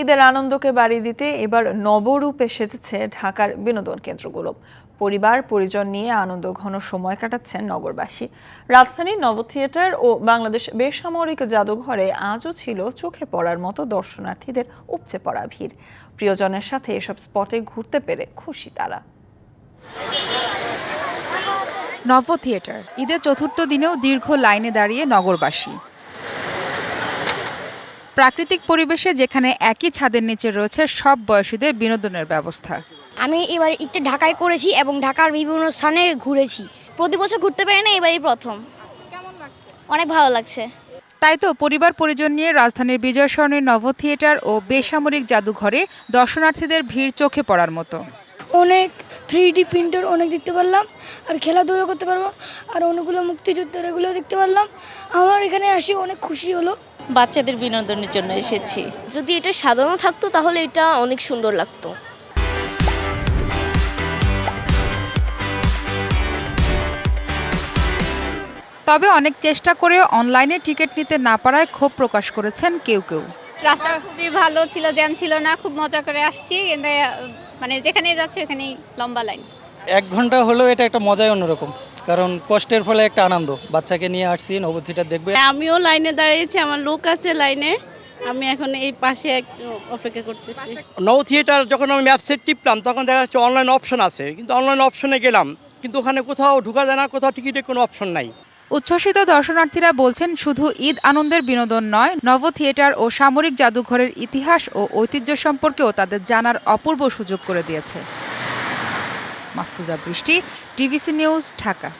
ঈদের আনন্দকে বাড়ি দিতে এবার নবরূপে সেজেছে ঢাকার বিনোদন কেন্দ্রগুলো। পরিবার, পরিজন নিয়ে আনন্দ ঘন সময় কাটাচ্ছেন নগরবাসী। রাজধানীর নব থিয়েটার ও বাংলাদেশ বেসামরিক জাদুঘরে আজও ছিল চোখে পড়ার মতো দর্শনার্থীদের উপচে পড়া ভিড়। প্রিয়জনের সাথে এসব স্পটে ঘুরতে পেরে খুশি তারা। নব থিয়েটার ঈদের চতুর্থ দিনেও দীর্ঘ লাইনে দাঁড়িয়ে নগরবাসী। প্রাকৃতিক পরিবেশে যেখানে একই ছাদের নিচে রয়েছে সব বয়সীদের বিনোদনের ব্যবস্থা। আমি এবার একটু ঢাকায় করেছি এবং ঢাকার বিভিন্ন স্থানে ঘুরেছি। প্রতি বছর ঘুরতে পারি না এবারই প্রথম। অনেক ভালো লাগছে। তাই তো পরিবার পরিজন নিয়ে রাজধানীর বিজয় সরণির নব থিয়েটার ও বেসামরিক জাদুঘরে দর্শনার্থীদের ভিড় চোখে পড়ার মতো। অনেক থ্রি ডি প্রিন্টার অনেক দেখতে পারলাম আর খেলাধুলো করতে পারব আর অনেকগুলো মুক্তিযুদ্ধের এগুলো দেখতে পারলাম। আমার এখানে আসি অনেক খুশি হলো। বাচ্চাদের বিনোদনের জন্য এসেছি। যদি এটা সাজানো থাকতো তাহলে এটা অনেক সুন্দর লাগতো। তবে অনেক চেষ্টা করেও অনলাইনে টিকিট নিতে না পারায় ক্ষোভ প্রকাশ করেছেন কেউ কেউ। রাস্তা খুবই ভালো ছিল জ্যাম ছিল না খুব মজা করে আসছি। মানে যেখানে যাচ্ছি ওখানেই লম্বা লাইন। এক ঘণ্টা হলেও এটা একটা মজাই অন্যরকম। কারণ কষ্টের ফলে একটা আনন্দ। বাচ্চাকে নিয়ে আসছি নবথিটা দেখবে। আমিও লাইনে দাঁড়িয়েছি আমার লোক আছে লাইনে। আমি এখন এই পাশে অপেক্ষা করতেছি। নৌ থিয়েটার যখন আমি ম্যাপসে টিপলাম তখন দেখা যাচ্ছে অনলাইন অপশন আছে। কিন্তু অনলাইন অপশনে গেলাম। কিন্তু ওখানে কোথাও ঢোকা যায় না কোথাও টিকিটের কোনো অপশন নাই। উচ্ছ্বসিত দর্শনার্থীরা বলছেন শুধু ঈদ আনন্দের বিনোদন নয় নব থিয়েটার ও সামরিক জাদুঘরের ইতিহাস ও ঐতিহ্য সম্পর্কেও তাদের জানার অপূর্ব সুযোগ করে দিয়েছে। মাহফুজা বৃষ্টি টিভিসি নিউজ ঢাকা।